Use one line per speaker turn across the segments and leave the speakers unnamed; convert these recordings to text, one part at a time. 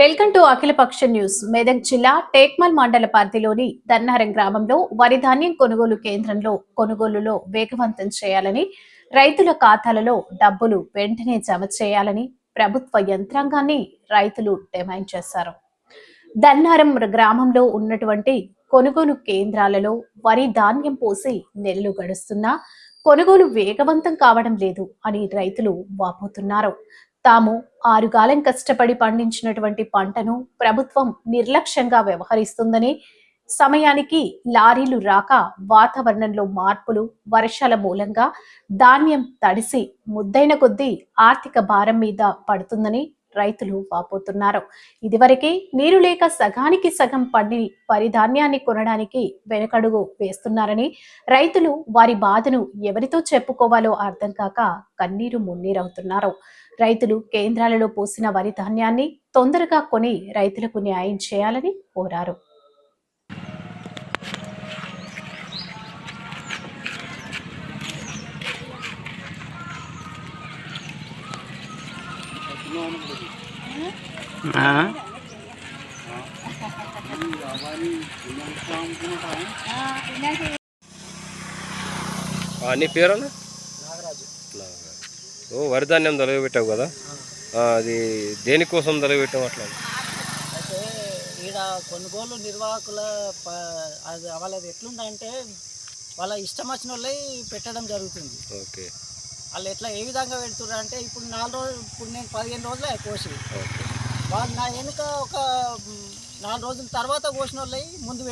Welcome to Akhilapaksha news. Medak జిల్లా టేక్మల్ మండల పరిధిలోని దన్నారం గ్రామంలో వరి ధాన్యం కొనుగోలు కేంద్రంలో కొనుగోలులో వేగవంతం చేయాలని రైతుల ఖాతాలలో డబ్బులు వెంటనే జమ చేయాలని ప్రభుత్వ యంత్రాంగాన్ని రైతులు డిమాండ్ చేశారు. దన్నారం గ్రామంలో ఉన్నటువంటి కొనుగోలు కేంద్రాలలో వరి ధాన్యం పోసి నెలలు గడుస్తున్నా కొనుగోలు వేగవంతం కావడం లేదు అని రైతులు వాపోతున్నారు. తాము ఆరుగాలం కష్టపడి పండించినటువంటి పంటను ప్రభుత్వం నిర్లక్ష్యంగా వ్యవహరిస్తుందని సమయానికి లారీలు రాక వాతావరణంలో మార్పులు వర్షాల మూలంగా ధాన్యం తడిసి ముద్దైన కొద్దీ ఆర్థిక భారం మీద పడుతుందని రైతులు వాపోతున్నారు. ఇదివరకే నీరు లేక సగానికి సగం పండి వరి ధాన్యాన్ని కొనడానికి వెనకడుగు వేస్తున్నారని రైతులు వారి బాధను ఎవరితో చెప్పుకోవాలో అర్థం కాక కన్నీరు మున్నీరవుతున్నారు. రైతులు కేంద్రాలలో పోసిన వరి ధాన్యాన్ని తొందరగా కొని రైతులకు న్యాయం చేయాలని కోరారు.
నీ
నాగరాజు
ఓ వరిధాన్యం తొలగబెట్టావు కదా. ఆ, అది దేనికోసం తొలగబెట్టావు అట్లా?
అయితే ఈడ కొనుగోలు నిర్వాహకుల అది వాళ్ళది ఎట్లుందంటే వాళ్ళ ఇష్టం వచ్చిన వాళ్ళే పెట్టడం జరుగుతుంది.
ఓకే.
వాళ్ళు ఎట్లా ఏ విధంగా పెడుతున్నారు అంటే ఇప్పుడు నాలుగు రోజులు ఇప్పుడు నేను పదిహేను రోజులే కోసి. వాళ్ళు నా వెనుక ఒక నాలుగు రోజుల తర్వాత కోసిన వాళ్ళే ముందు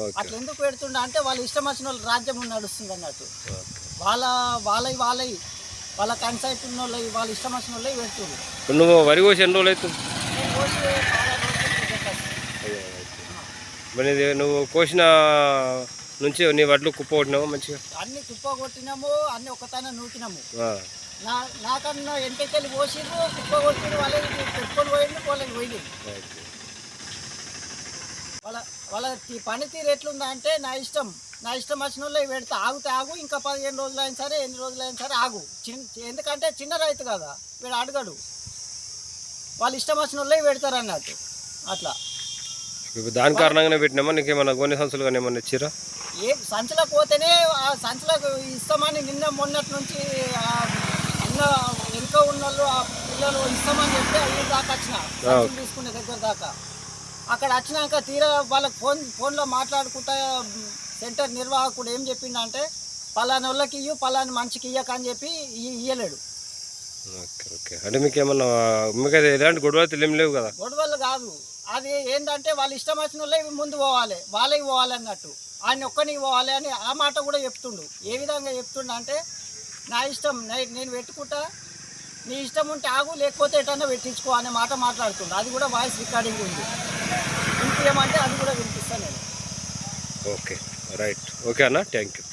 ఓకే.
అట్లా ఎందుకు పెడుతుండ అంటే వాళ్ళ ఇష్టం వచ్చిన వాళ్ళు రాజ్యం నడుస్తుంది అన్నట్టు. వాళ్ళ వాళ్ళవి వాళ్ళవి వాళ్ళ కన్సైట్ ఉన్న వాళ్ళవి వాళ్ళ ఇష్టం వచ్చిన వాళ్ళే పెడుతున్నారు
ఇప్పుడు నువ్వు వరి కోసి ఎన్ని రోజులు అవుతుంది. మరి నువ్వు కోసిన నుంచి నీ వడ్లు కుప్ప కొట్టినావు మంచిగా.
అన్ని కుప్ప కొట్టినాము అన్ని ఒకతాన నూకినాము. నాకన్నా ఎంటకెళ్ళి పోసిండ్రు కుప్ప కొట్టిన వాళ్ళకి పెట్టుకొని పోయిండు వాళ్ళకి పోయింది వాళ్ళ వాళ్ళ పనితీరు ఎట్లుందా అంటే నా ఇష్టం నా ఇష్టం వచ్చిన వాళ్ళు పెడితే ఆగుతే ఆగు ఇంకా పదిహేను రోజులు అయిన సరే ఎన్ని రోజులు అయిన సరే ఆగు. చిన్న ఎందుకంటే చిన్న రైతు కదా వీడు అడగడు. వాళ్ళు ఇష్టం వచ్చిన వాళ్ళే పెడతారు అన్నట్టు అట్లా.
దాని కారణంగానే పెట్టినామా నీకు ఏమన్నా కొన్ని సంచులు కానీ ఏమన్నా ఇచ్చిరా
ఏ సంచులకు పోతేనే ఆ సంచులకు ఇస్తామని నిన్న మొన్నటి నుంచి ఆ ఉన్న వెనుక ఉన్న వాళ్ళు ఆ పిల్లలు ఇస్తామని చెప్తే అవి దాకా వచ్చిన. సంచులు తీసుకునే దగ్గర దాకా. అక్కడ వచ్చినాక తీరా వాళ్ళకి ఫోన్ ఫోన్లో మాట్లాడుకుంటా సెంటర్ నిర్వాహకుడు ఏం చెప్పిండంటే పలానా వాళ్ళకి ఇయ్యు పలానా మనిషికి ఇయ్యక అని చెప్పి ఇయ్యలేడు.
Okay okay. అంటే మీకు ఏమన్నా మీకు అది ఎలాంటి గొడవలు ఏం లేవు కదా?
గొడవలు కాదు. అది ఏంటంటే వాళ్ళు ఇష్టం వచ్చిన వాళ్ళే ముందు పోవాలి. వాళ్ళకి పోవాలి అన్నట్టు. ఆయన ఒక్కనికి పోవాలి అని ఆ మాట కూడా చెప్తుండు. ఏ విధంగా చెప్తుండు అంటే నా ఇష్టం నేను పెట్టుకుంటా. నీ ఇష్టం ఉంటే ఆగు లేకపోతే ఎటన్నా పెట్టించుకో అనే మాట మాట్లాడుతుండు. అది కూడా వాయిస్ రికార్డింగ్ ఉంది. వినిపించమంటే అది కూడా వినిపిస్తాను నేను
ఓకే రైట్. ఓకే అన్న థ్యాంక్ యూ.